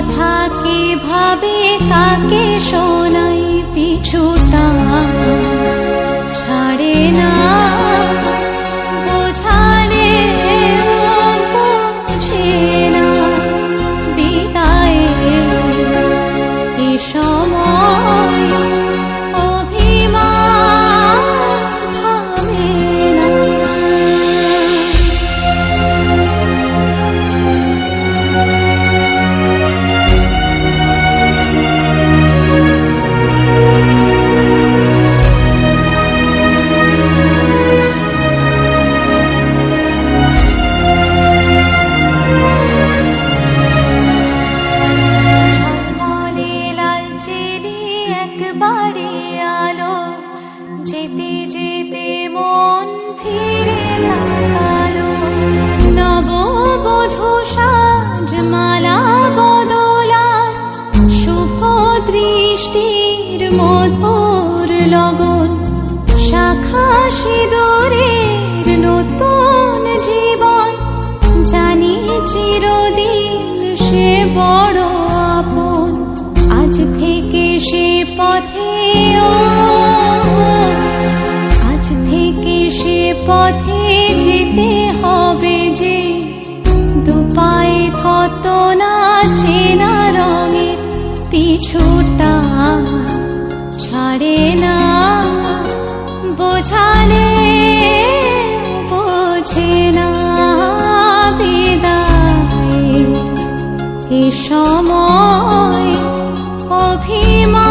কথা কীভাবে কাকে শোনাই? পিছু মধুর লগন শাখা সিঁদুরের নতুন জীবন, জানি চিরদিন সে বড় আপন, আজ থেকে সে পথে আজ থেকে সে পথে যেতে হবে যে, দুপায়ে কত না চেনা রঙে পিছুট পারে না বোঝালে বোঝে না বিদায়। এ সময় অভিমান